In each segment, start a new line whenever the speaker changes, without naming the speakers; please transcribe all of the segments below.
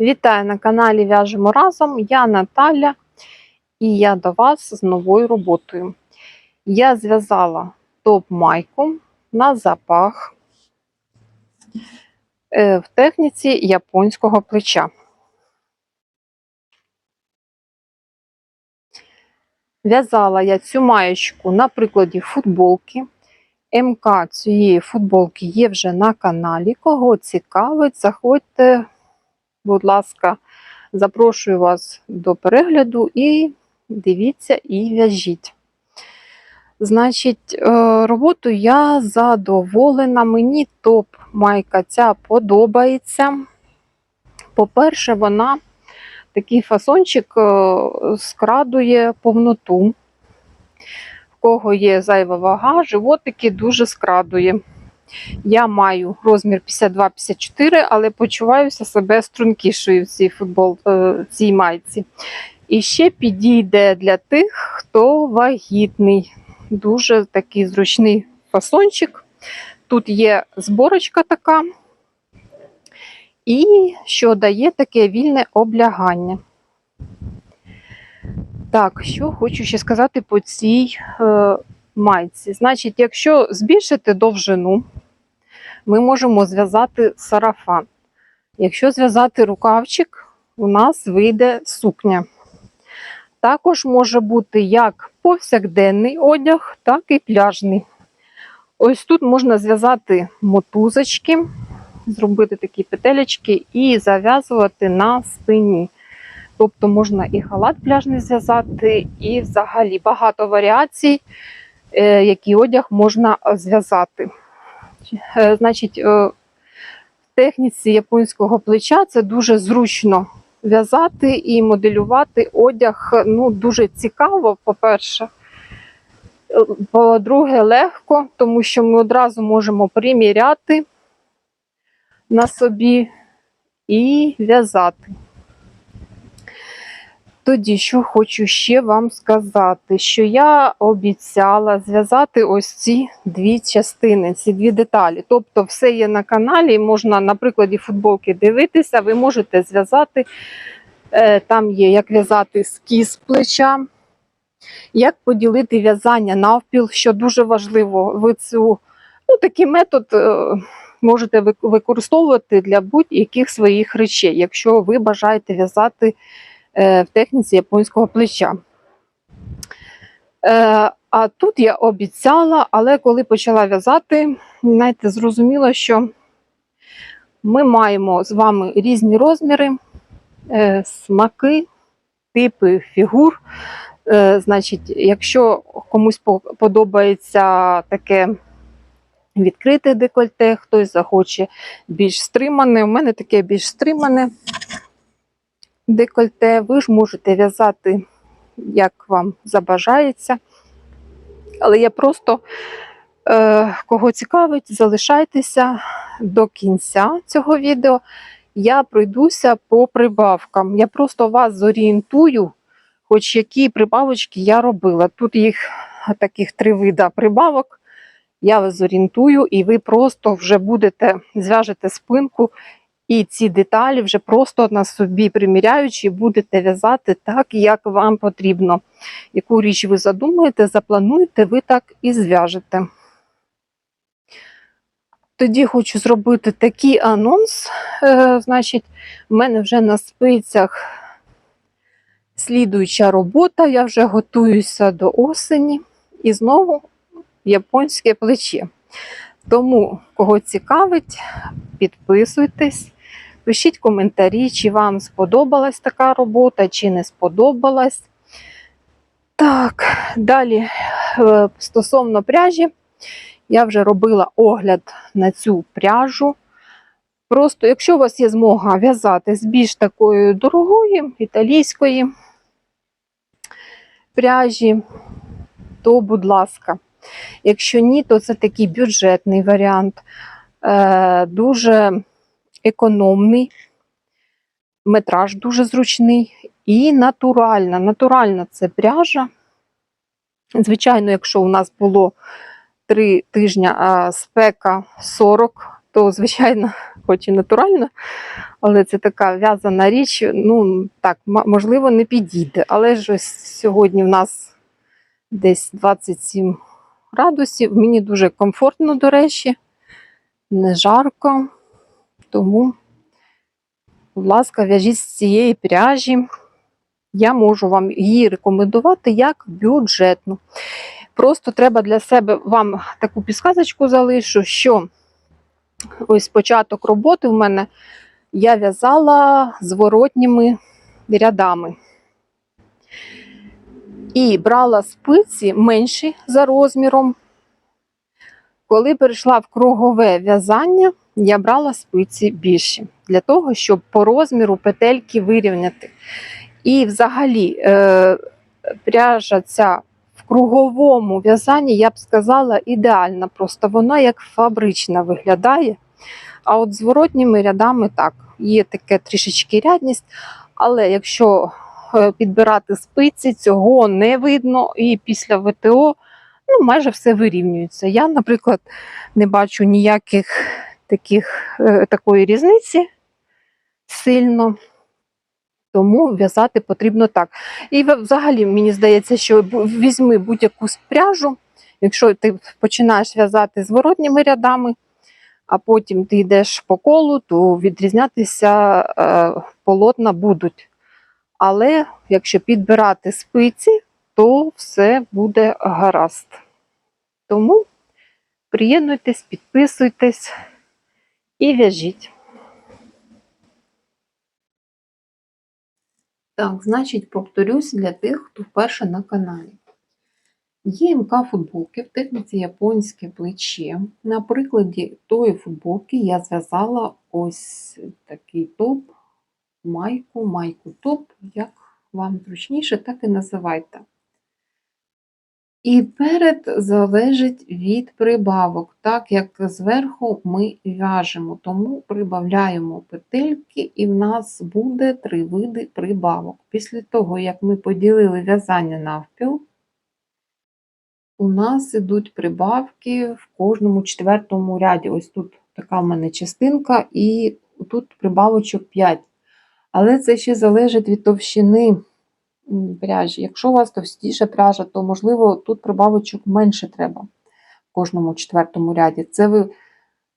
Вітаю на каналі В'яжемо разом. Я Наталя і я до вас з новою роботою. Я зв'язала топ-майку на запах е, в техніці японського плеча. В'язала я цю маєчку на прикладі футболки. МК цієї футболки є вже на каналі. Кого цікавить, заходьте, будь ласка, запрошую вас до перегляду і дивіться і в'яжіть. Значить, е, роботу я задоволена. Мені топ майка ця подобається. По-перше, вона такий фасончик е, скрадує повноту. В кого є зайва вага, животики дуже скрадує. Я маю розмір 52-54, але почуваюся себе стрункішою в цій футбол, е, цій майці. І ще підійде для тих, хто вагітний. Дуже такий зручний фасончик. Тут є зборочка така, і що дає таке вільне облягання. Так, що хочу ще сказати по цій е, майці. Значить, якщо збільшити довжину, ми можемо зв'язати сарафан. Якщо зв'язати рукавчик, у нас вийде сукня. Також може бути як повсякденний одяг, так і пляжний. Ось тут можна зв'язати мотузочки, зробити такі петелечки і зав'язувати на спині. Тобто можна і халат пляжний зв'язати, і взагалі багато варіацій, який одяг можна зв'язати. Е, Значить, е, в техніці японського плеча це дуже зручно в'язати і моделювати одяг. Ну, дуже цікаво, по-перше. Е, По-друге, легко, тому що ми одразу можемо приміряти на собі і в'язати. Тоді, що хочу ще вам сказати, що я обіцяла зв'язати ось ці дві частини, ці дві деталі. Тобто, все є на каналі, можна на прикладі футболки дивитися, ви можете зв'язати. Е, Там є як в'язати скіз плеча, як поділити в'язання навпіл, що дуже важливо. Ви цю ну, такий метод е, можете використовувати для будь-яких своїх речей, якщо ви бажаєте в'язати в техніці японського плеча. Е, А тут я обіцяла, але коли почала в'язати, знаєте, зрозуміла, що ми маємо з вами різні розміри, е, смаки, типи фігур. Е, Значить, якщо комусь подобається таке відкрите декольте, хтось захоче більш стримане. У мене таке більш стримане декольте. Ви ж можете в'язати, як вам забажається. Але я просто, е, кого цікавить, залишайтеся до кінця цього відео. Я пройдуся по прибавкам. Я просто вас зорієнтую, хоч які прибавочки я робила. Тут їх таких три вида прибавок. Я вас зорієнтую, і ви просто вже будете зв'яжете спинку і ці деталі вже просто на собі приміряючи, будете в'язати так, як вам потрібно. Яку річ ви задумаєте, заплануєте, ви так і зв'яжете. Тоді хочу зробити такий анонс. Е, значить, в мене вже на спицях слідуюча робота. Я вже готуюся до осені і знову японське плече. Тому, кого цікавить, підписуйтесь, пишіть коментарі, чи вам сподобалась така робота, чи не сподобалась. Так, далі е, стосовно пряжі, я вже робила огляд на цю пряжу. Просто, якщо у вас є змога в'язати з більш такої дорогої італійської пряжі, то, будь ласка. Якщо ні, то це такий бюджетний варіант, е, дуже економний, метраж дуже зручний і натуральна. Натуральна це пряжа. Звичайно, якщо у нас було 3 тижні а спека 40 то, звичайно, хоч і натурально, але це така в'язана річ, ну так, можливо, не підійде. Але ж ось сьогодні в нас десь 27 градусів. Мені дуже комфортно, до речі, не жарко. Тому, будь ласка, в'яжіть з цієї пряжі. Я можу вам її рекомендувати як бюджетну. Просто треба для себе вам таку підсказочку залишу, що ось початок роботи в мене я в'язала зворотніми рядами. І брала спиці менші за розміром. Коли перейшла в кругове в'язання, я брала спиці більші для того, щоб по розміру петельки вирівняти. І взагалі е, пряжа ця в круговому в'язанні, я б сказала, ідеальна. Просто вона як фабрична виглядає. А от зворотніми рядами так, є таке трішечки рядність, але якщо е, підбирати спиці, цього не видно, і після ВТО ну, майже все вирівнюється. Я, наприклад, не бачу ніяких таких, е, такої різниці сильно. Тому в'язати потрібно так. І взагалі мені здається, що візьми будь-яку пряжу, якщо ти починаєш в'язати зворотніми рядами, а потім ти йдеш по колу, то відрізнятися е, полотна будуть. Але якщо підбирати спиці, то все буде гаразд. Тому приєднуйтесь, підписуйтесь і в'яжіть. Так, значить, повторюсь для тих, хто вперше на каналі. Є МК футболки в техніці японське плече. На прикладі тої футболки я зв'язала ось такий топ, майку, майку топ, як вам зручніше, так і називайте. І перед залежить від прибавок, так як зверху ми в'яжемо, тому прибавляємо петельки, і в нас буде три види прибавок. Після того, як ми поділили в'язання навпіл, у нас ідуть прибавки в кожному четвертому ряді. Ось тут така в мене частинка, і тут прибавочок 5. Але це ще залежить від товщини пряжі. Якщо у вас товстіша пряжа, то можливо тут прибавочок менше треба в кожному четвертому ряді. Це ви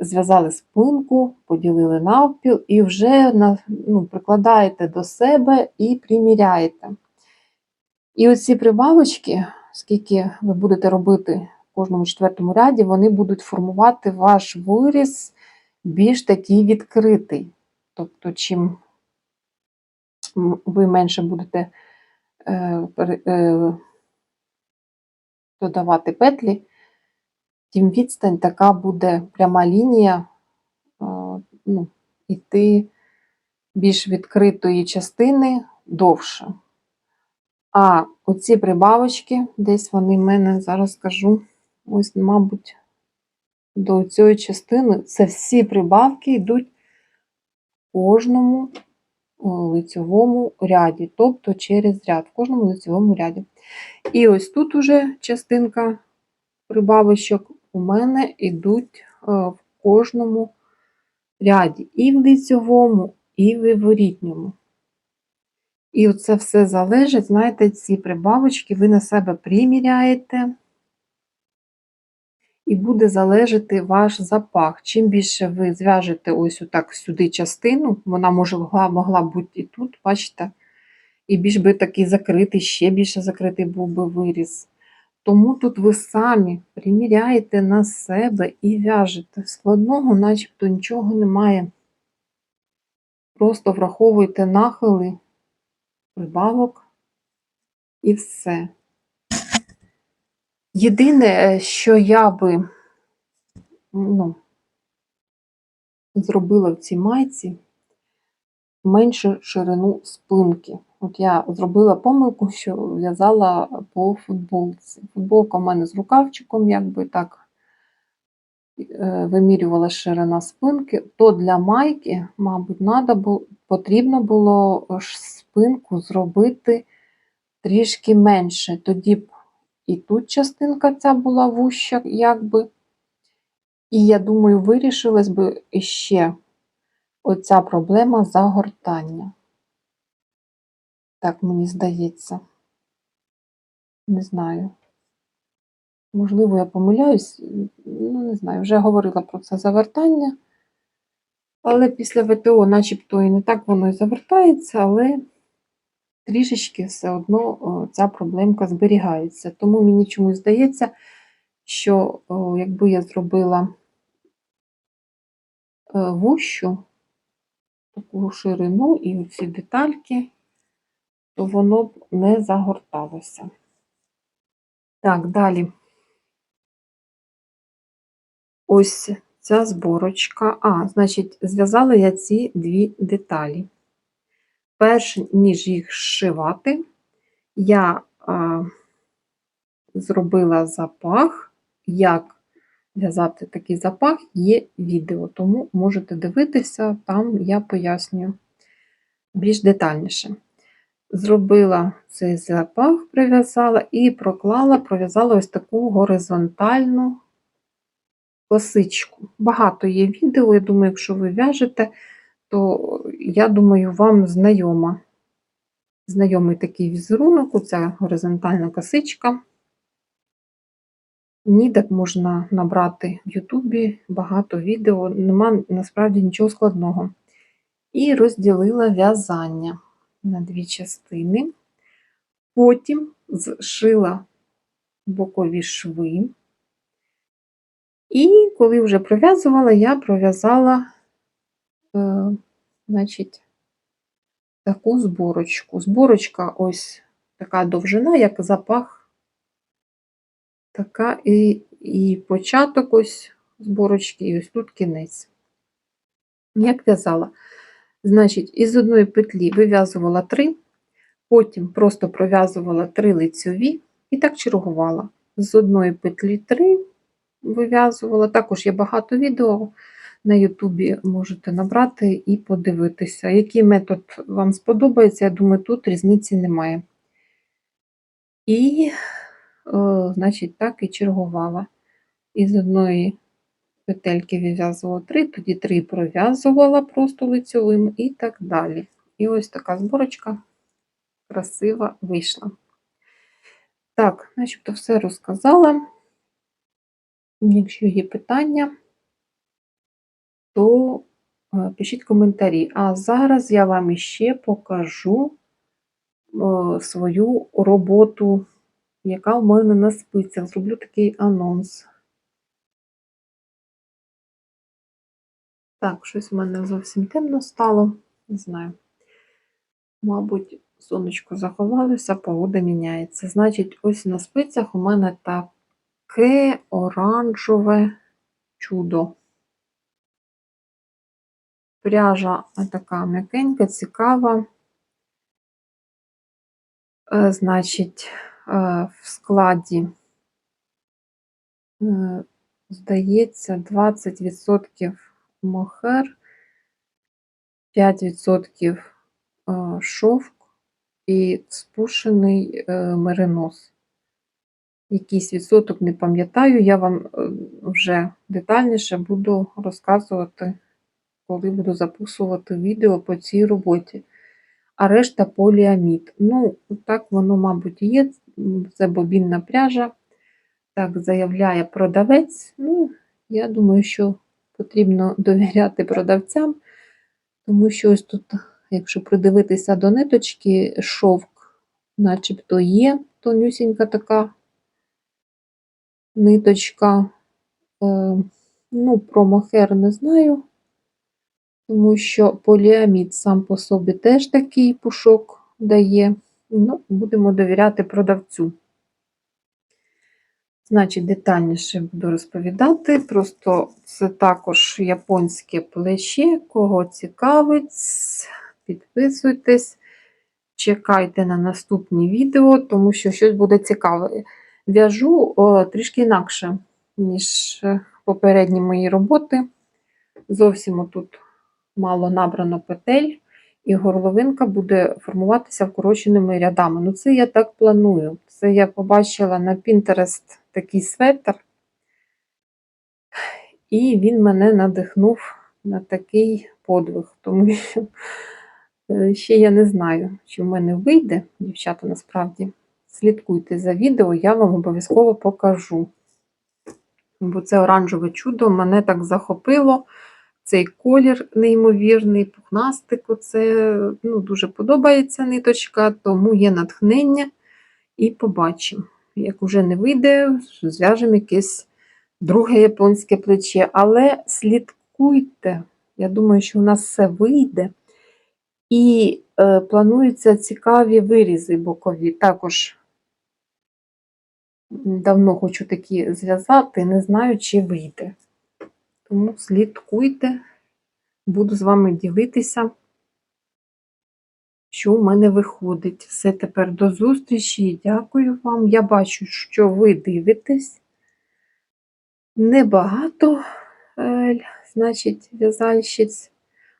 зв'язали спинку, поділили навпіл і вже ну, прикладаєте до себе і приміряєте. І оці прибавочки, скільки ви будете робити в кожному четвертому ряді, вони будуть формувати ваш виріз більш такий відкритий. Тобто, чим ви менше будете додавати петлі, тим відстань така буде пряма лінія, е, ну, іти більш відкритої частини довше. А оці прибавочки, десь вони в мене зараз скажу, ось, мабуть, до цієї частини, це всі прибавки йдуть кожному лицьовому ряді, тобто через ряд, в кожному лицьовому ряді. І ось тут уже частинка прибавочок у мене йдуть е, в кожному ряді, і в лицьовому, і в виворітньому. І це все залежить, знаєте, ці прибавочки ви на себе приміряєте, і буде залежати ваш запах. Чим більше ви зв'яжете ось отак сюди частину, вона може могла, бути і тут, бачите, і більш би такий закритий, ще більше закритий був би виріз. Тому тут ви самі приміряєте на себе і в'яжете. Складного, начебто, нічого немає. Просто враховуйте нахили прибавок і все. Єдине, е, що я би ну, зробила в цій майці, менше ширину спинки. От я зробила помилку, що в'язала по футболці. Футболка в мене з рукавчиком, якби так е, вимірювала ширина спинки, то для майки, мабуть, надо було, потрібно було спинку зробити трішки менше. Тоді б і тут частинка ця була вуща, якби, І я думаю, вирішилась би ще оця проблема загортання. Так мені здається. Не знаю. Можливо, я помиляюсь, ну не знаю, вже говорила про це завертання. Але після ВТО, начебто, і не так воно і завертається, але трішечки все одно ця проблемка зберігається. Тому мені чомусь здається, що якби я зробила е, вущу таку ширину і ці детальки, то воно б не загорталося. Так, далі. Ось ця зборочка. А, значить, зв'язала я ці дві деталі. Перш ніж їх зшивати, я а, зробила запах. Як в'язати такий запах, є відео, тому можете дивитися, там я пояснюю більш детальніше. Зробила цей запах, прив'язала і проклала, пров'язала ось таку горизонтальну косичку. Багато є відео, я думаю, якщо ви в'яжете, то я думаю, вам знайома. Знайомий такий візерунок, оця горизонтальна косичка. Нідок можна набрати в Ютубі багато відео, нема насправді нічого складного. І розділила в'язання на дві частини. Потім зшила бокові шви. І коли вже пров'язувала, я пров'язала, е, значить, таку зборочку. Зборочка ось така довжина, як запах, така і, і початок ось зборочки, і ось тут кінець. Як в'язала? Значить, із одної петлі вив'язувала три, потім просто пров'язувала три лицьові і так чергувала. З одної петлі три вив'язувала. Також є багато відео на Ютубі, можете набрати і подивитися. Який метод вам сподобається, я думаю, тут різниці немає. І, о, значить, так і чергувала. Із одної петельки вив'язувала три, тоді три пров'язувала просто лицьовим і так далі. І ось така зборочка красива вийшла. Так, начебто все розказала. Якщо є питання, то е, пишіть коментарі. А зараз я вам іще покажу е, свою роботу, яка в мене на спицях. Зроблю такий анонс. Так, щось в мене зовсім темно стало. Не знаю. Мабуть, сонечко заховалося, погода міняється. Значить, ось на спицях у мене таке оранжеве чудо. Пряжа така м'якенька, цікава. Е, Значить, е, в складі, е, здається, 20% мохер, 5% е, шовк і спушений меринос. Якийсь відсоток не пам'ятаю, я вам вже детальніше буду розказувати, коли буду записувати відео по цій роботі. А решта поліамід. Ну, так воно, мабуть, є. Це бобінна пряжа. Так заявляє продавець. Ну, я думаю, що потрібно довіряти продавцям, тому що ось тут, якщо придивитися до ниточки, шовк, начебто є тонюсінька така ниточка. Е, Ну, про мохер не знаю, тому що поліамід сам по собі теж такий пушок дає. Ну, будемо довіряти продавцю. Значить, детальніше буду розповідати. Просто це також японське плече. Кого цікавить, підписуйтесь, чекайте на наступні відео, тому що щось буде цікаве. В'яжу трішки інакше, ніж е, попередні мої роботи. Зовсім тут мало набрано петель, і горловинка буде формуватися вкороченими рядами. Ну, це я так планую. Це я побачила на Pinterest такий светр. І він мене надихнув на такий подвиг, тому що е, ще я не знаю, чи в мене вийде, дівчата, насправді. Слідкуйте за відео, я вам обов'язково покажу. Бо це оранжеве чудо мене так захопило. Цей колір неймовірний, пухнастик. Оце ну, дуже подобається ниточка, тому є натхнення. І побачимо. Як уже не вийде, зв'яжемо якесь друге японське плече. Але слідкуйте, я думаю, що у нас все вийде. І е, плануються цікаві вирізи бокові. Також давно хочу такі зв'язати, не знаю, чи вийде. Тому слідкуйте, буду з вами ділитися, що в мене виходить. Все тепер до зустрічі. Дякую вам. Я бачу, що ви дивитесь. Небагато, е, значить, в'язальщиць.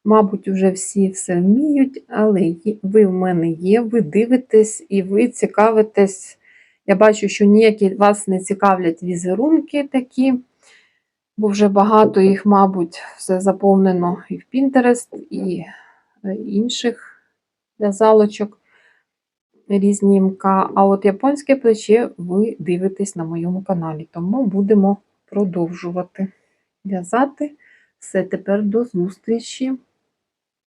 Мабуть, уже всі все вміють, але ви в мене є, ви дивитесь і ви цікавитесь. Я бачу, що ніякі вас не цікавлять візерунки такі, бо вже багато їх, мабуть, все заповнено і в Pinterest, і інших інших в'язалочок різні МК. А от японське плече ви дивитесь на моєму каналі, тому будемо продовжувати в'язати. Все тепер до зустрічі.